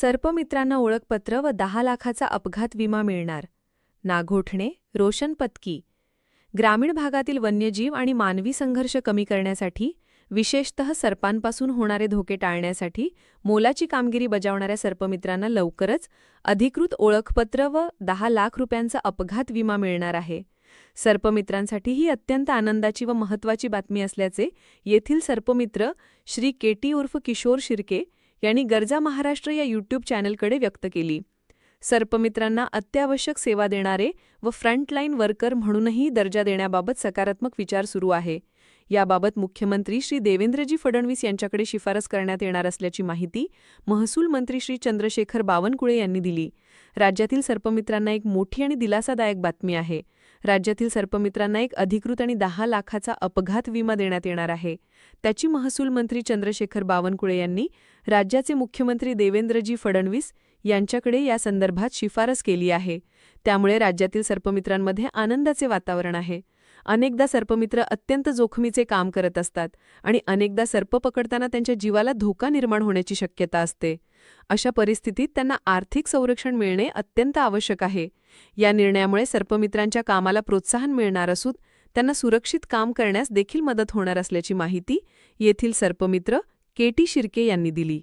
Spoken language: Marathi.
सर्पमित्रांना ओळखपत्र व दहा लाखाचा अपघात विमा मिळणार. नागोठणे रोशन पत्की. ग्रामीण भागातील वन्यजीव आणि मानवी संघर्ष कमी करण्यासाठी विशेषतः सर्पांपासून होणारे धोके टाळण्यासाठी मोलाची कामगिरी बजावणाऱ्या सर्पमित्रांना लवकरच अधिकृत ओळखपत्र व दहा लाख रुपयांचा अपघात विमा मिळणार आहे. सर्पमित्रांसाठी ही अत्यंत आनंदाची व महत्त्वाची बातमी असल्याचे येथील सर्पमित्र श्री केटी उर्फ किशोर शिर्के यांनी गरजा महाराष्ट्र या यूट्यूब चॅनलकडे व्यक्त केली. सर्पमित्रांना अत्यावश्यक सेवा देणारे व फ्रंटलाईन वर्कर म्हणूनही दर्जा देण्याबाबत सकारात्मक विचार सुरू आहे. याबाबत मुख्यमंत्री श्री देवेंद्रजी फडणवीस यांच्याकडे शिफारस करण्यात येणार असल्याची माहिती महसूल मंत्री श्री चंद्रशेखर बावनकुळे यांनी दिली. राज्यातील सर्पमित्रांना एक मोठी आणि दिलासादायक बातमी आहे. राज्यातील सर्पमित्रांना एक अधिकृत आणि दहा लाखाचा अपघात विमा देण्यात येणार आहे. त्याची महसूल मंत्री चंद्रशेखर बावनकुळे यांनी राज्याचे मुख्यमंत्री देवेंद्रजी फडणवीस यांच्याकडे या संदर्भात शिफारस केली आहे. त्यामुळे राज्यातील सर्पमित्रांमध्ये आनंदाचे वातावरण आहे. अनेकदा सर्पमित्र अत्यंत जोखमीचे काम करत असतात आणि अनेकदा सर्प पकडताना त्यांच्या जीवाला धोका निर्माण होण्याची शक्यता असते. अशा परिस्थितीत त्यांना आर्थिक संरक्षण मिळणे अत्यंत आवश्यक आहे. या निर्णयामुळे सर्पमित्रांच्या कामाला प्रोत्साहन मिळणार असून त्यांना सुरक्षित काम करण्यास देखील मदत होणार असल्याची माहिती येथील सर्पमित्र केटी शिर्के यांनी दिली.